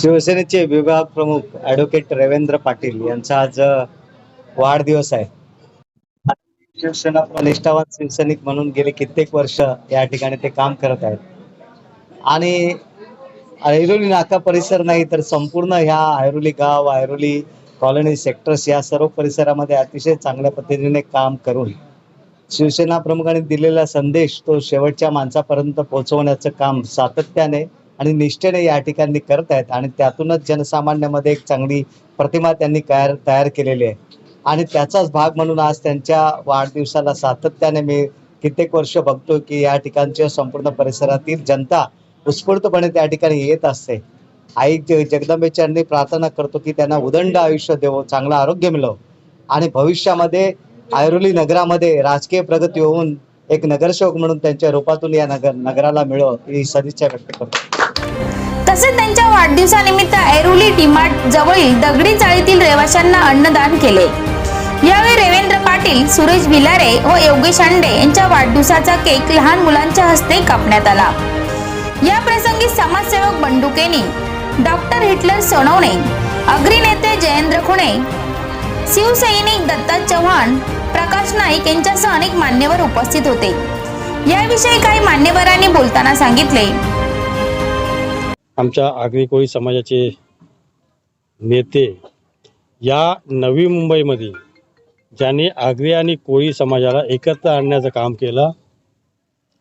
शिवसेनेचे विभाग प्रमुख ऍडव्होकेट रवींद्र पाटील यांचा आज वाढदिवस आहे. शिवसेना निष्ठावान शिवसैनिक म्हणून गेले कित्येक वर्ष या ठिकाणी ते काम करत आहेत. आणि ऐरोली नाका परिसर नाही तर संपूर्ण ह्या ऐरोली गाव ऐरोली कॉलनी सेक्टर्स या सर्व परिसरामध्ये अतिशय चांगल्या पद्धतीने काम करून शिवसेना प्रमुखांनी दिलेला संदेश तो शेवटच्या माणसापर्यंत पोहोचवण्याचं काम सातत्याने आणि निष्ठेने या ठिकाणी करत आहेत आणि त्यातूनच जनसामान्यामध्ये एक चांगली प्रतिमा त्यांनी तयार तयार केलेली आहे. आणि त्याचाच भाग म्हणून आज त्यांच्या वाढदिवसाला सातत्याने मी कित्येक वर्ष बघतो की या ठिकाणच्या संपूर्ण परिसरातील जनता उत्स्फूर्तपणे त्या ठिकाणी येत असते. आई ज- प्रार्थना करतो की त्यांना उदंड आयुष्य देवो चांगलं आरोग्य मिळव आणि भविष्यामध्ये ऐरोली नगरामध्ये राजकीय प्रगती होऊन एक नगरसेवक म्हणून त्यांच्या रूपातून या नगर नगराला मिळव ही सदिच्छा व्यक्त करतो. तसेच त्यांच्या वाढदिवसानिमित्त ऐरोली डीमार्ट जवळील दगडी चाळीतील रहिवाशांना अन्नदान केले. यावेळी रेवेंद्र पाटील सुरेश भिलारे व योगेश अंडे यांच्या वाढदिवसाचा केक लहान मुलांच्या हस्ते कापण्यात आला. या प्रसंगी समाजसेवक बंडू केनी डॉक्टर हिटलर सोनवणे अग्रिनेते जयेंद्र खुणे शिवसैनिक दत्ता चव्हाण प्रकाश नाईक यांच्यासह अनेक मान्यवर उपस्थित होते. याविषयी काही मान्यवरांनी बोलताना सांगितले. आमच्या आगरी कोळी समाजाचे नेते या नवी मुंबईमध्ये ज्यांनी आगरी आणि कोळी समाजाला एकत्र आणण्याचं काम केलं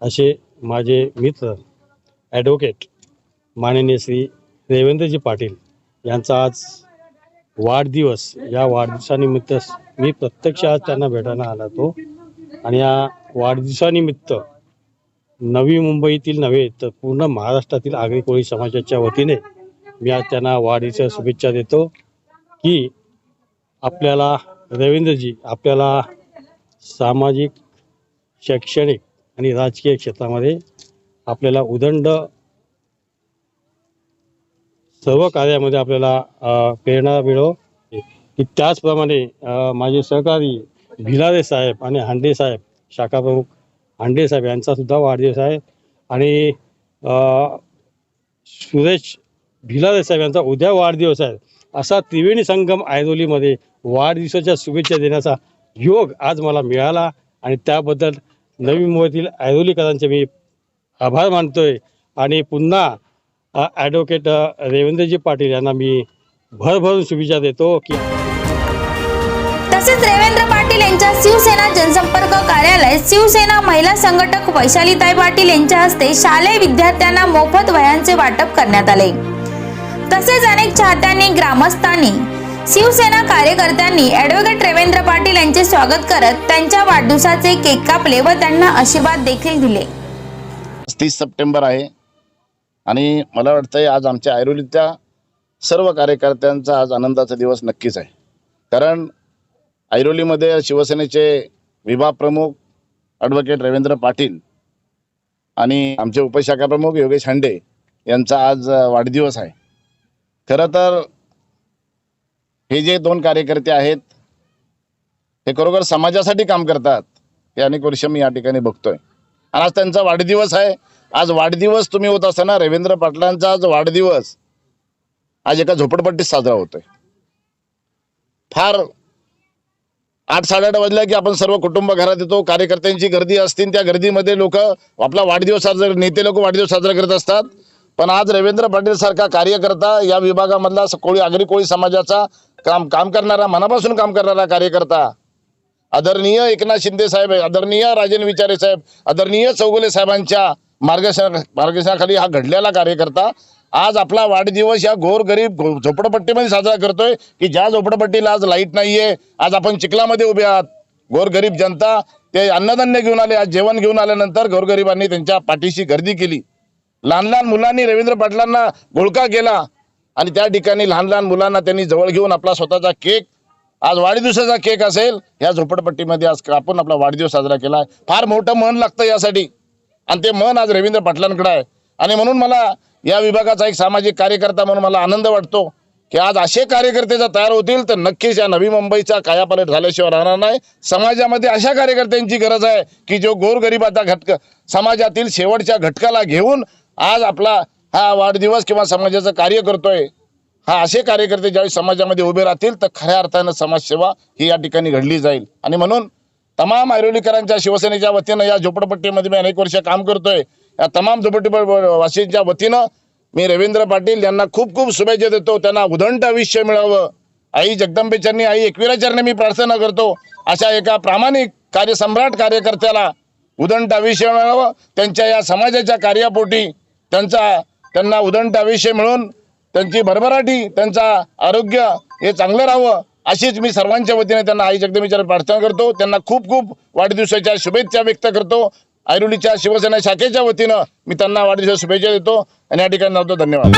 असे माझे मित्र ॲडव्होकेट माननीय श्री देवेंद्रजी पाटील यांचा आज वाढदिवस. या वाढदिवसानिमित्त मी प्रत्यक्ष आज त्यांना भेटायला आला तो आणि या वाढदिवसानिमित्त नवी मुंबईतील नव्हे तर पूर्ण महाराष्ट्रातील आगरी कोळी समाजाच्या वतीने मी आज त्यांना वाढीच्या शुभेच्छा देतो की आपल्याला रवींद्रजी आपल्याला सामाजिक शैक्षणिक आणि राजकीय क्षेत्रामध्ये आपल्याला उदंड सर्व कार्यामध्ये आपल्याला प्रेरणा मिळो. की त्याचप्रमाणे माझे सहकारी भिलारे साहेब आणि हांडे साहेब शाखा प्रमुख हांडे साहेब यांचा सुद्धा वाढदिवस आहे. आणि सुरेश भिलारे साहेब यांचा उद्या वाढदिवस आहे. असा त्रिवेणी संगम ऐरोलीमध्ये वाढदिवसाच्या शुभेच्छा देण्याचा योग आज मला मिळाला आणि त्याबद्दल नवी मुंबईतील ऐरोलीकरांचे मी आभार मानतोय. आणि पुन्हा ॲडव्होकेट रेवेंद्रजी पाटील यांना मी भरभरून शुभेच्छा देतो की तसेच रेवेंद्र पाटील यांच्या शिवसेना जनसंपर्क कार्यालय शिवसेना महिला संघटक वैशालीताई पाटील यांच्या हस्ते शालेय विद्यार्थ्यांना मोफत वह्यांचे वाटप करण्यात आले. तसेच अनेक चाहत्यांनी ग्रामस्थांनी शिवसेना कार्यकर्त्यांनी ॲडव्होकेट रेवेंद्र पाटील यांचे स्वागत करत त्यांच्या वाढदिवसाचे केक कापले व त्यांना आशीर्वाद देखील दिले. तीस सप्टेंबर आहे आणि मला वाटतंय आज आमच्या ऐरोलीच्या सर्व कार्यकर्त्यांचा आज आनंदाचा दिवस नक्कीच आहे. कारण ऐरोलीमध्ये शिवसेनेचे विभाग प्रमुख ॲडव्होकेट रवींद्र पाटील आणि आमचे उपशाखा प्रमुख योगेश हांडे यांचा आज वाढदिवस आहे. खरं तर हे जे दोन कार्यकर्ते आहेत हे खरोखर समाजासाठी काम करतात हे अनेक वर्ष मी या ठिकाणी बघतोय. आणि आज त्यांचा वाढदिवस आहे. आज वाढदिवस तुम्ही होत असताना रवींद्र पाटलांचा आज वाढदिवस आज एका झोपडपट्टीत साजरा होतोय. फार आठ साडेआठ वाजल्या की आपण सर्व कुटुंब घरात येतो. कार्यकर्त्यांची गर्दी असते त्या गर्दीमध्ये लोक आपला वाढदिवस साजरा नेते लोक वाढदिवस साजरा करत असतात. पण आज रवींद्र पाटील सारखा कार्यकर्ता या विभागामधला कोळी आगरी कोळी समाजाचा काम काम करणारा मनापासून काम करणारा कार्यकर्ता. आदरणीय एकनाथ शिंदे साहेब आदरणीय राजन विचारे साहेब आदरणीय चौगुले साहेबांच्या मार्गदर्शना मार्गदर्शनाखाली हा घडलेला कार्यकर्ता. आज आपला वाढदिवस या गोरगरीब झोपडपट्टीमध्ये साजरा करतोय की ज्या झोपडपट्टीला आज लाइट नाहीये आज आपण चिखलामध्ये उभे आहात. गोरगरीब जनता ते अन्नधान्य घेऊन आले आज जेवण घेऊन आल्यानंतर गोरगरिबांनी त्यांच्या पाठीशी गर्दी केली. लहान लहान मुलांनी रवींद्र पाटलांना घोळका केला आणि त्या ठिकाणी लहान लहान मुलांना त्यांनी जवळ घेऊन आपला स्वतःचा केक आज वाढदिवसाचा केक असेल या झोपडपट्टीमध्ये आज आपण आपला वाढदिवस साजरा केला आहे फार मोठं मन लागतं यासाठी. आणि ते मन आज रवींद्र पाटलांकडे आहे. आणि म्हणून मला या विभागाचा एक सामाजिक कार्यकर्ता म्हणून मला आनंद वाटतो की आज असे कार्यकर्ते जर तयार होतील तर नक्कीच या नवी मुंबईचा कायापालट झाल्याशिवाय राहणार नाही. समाजामध्ये अशा कार्यकर्त्यांची गरज आहे की जो गोरगरिबाचा घटक समाजातील शेवटच्या घटकाला घेऊन आज आपला हा वाढदिवस किंवा समाजाचं कार्य करतोय हा असे कार्यकर्ते ज्यावेळी समाजामध्ये उभे राहतील तर खऱ्या अर्थानं समाजसेवा ही या ठिकाणी घडली जाईल. आणि म्हणून तमाम ऐरोलीकरांच्या शिवसेनेच्या वतीनं या झोपडपट्टीमध्ये मी अनेक वर्ष काम करतोय. या तमाम झोपडपट्टी वतीनं मी रवींद्र पाटील यांना खूप खूप शुभेच्छा देतो. त्यांना उदंड आयुष्य मिळावं. आई जगदंबेचरणी आई एकविराचरणी मी प्रार्थना करतो. अशा एका प्रामाणिक कार्यसम्राट कार्यकर्त्याला उदंड आयुष्य मिळावं. त्यांच्या या समाजाच्या कार्यापोटी त्यांचा त्यांना उदंड आयुष्य मिळून त्यांची भरभराटी त्यांचा आरोग्य हे चांगलं राहावं अशीच मी सर्वांच्या वतीने त्यांना आई जगदंबेच्या प्रार्थना करतो. त्यांना खूप खूप वाढदिवसाच्या शुभेच्छा व्यक्त करतो. ऐरोलीच्या शिवसेना शाखेच्या वतीनं मी त्यांना वाढदिवस शुभेच्छा देतो. आणि या ठिकाणी नव्हतो धन्यवाद.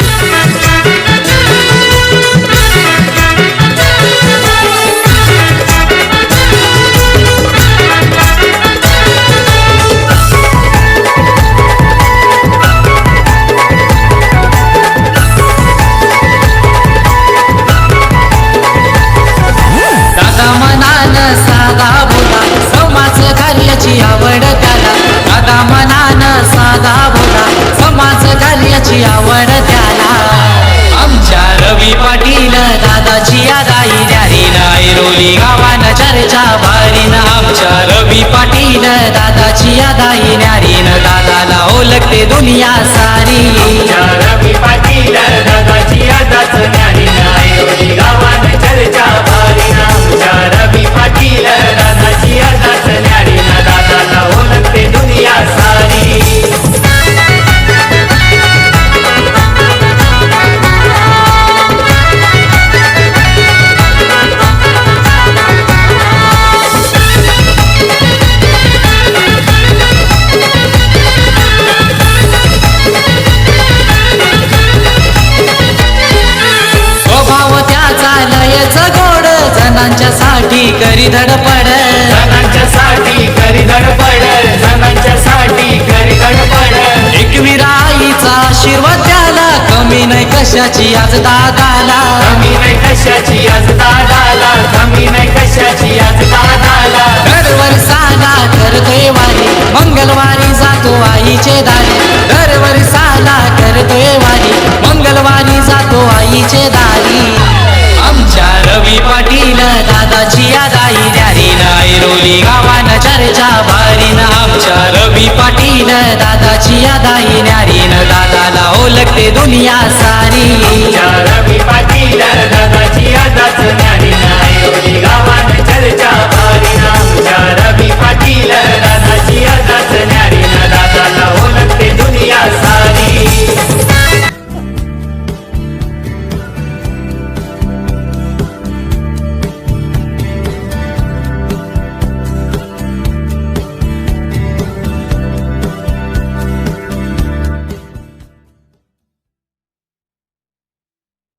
आमच्या पाटील दादाची यादाई न्यारीन दादाला ओळखते दुनिया सारी आशीर्वाद त्याला कमी नाही कशाची आज दादाला. कमी नाही कशाची आज दादाला. कमी नाही कशाची आज दादाला. दरवर्षाला करतोय वारी मंगळवारी जातो आईचे दारी. दरवर्षाला करतोय वारी मंगळवारी जातो आईचे दारी. आमच्या रवी पाटील दादाची यादाई न्यारी ऐरोली गावान चर्चा भारीन आमच्या रवी पाटील दादाची यादाई न दादाला ओलगते दुनिया सा.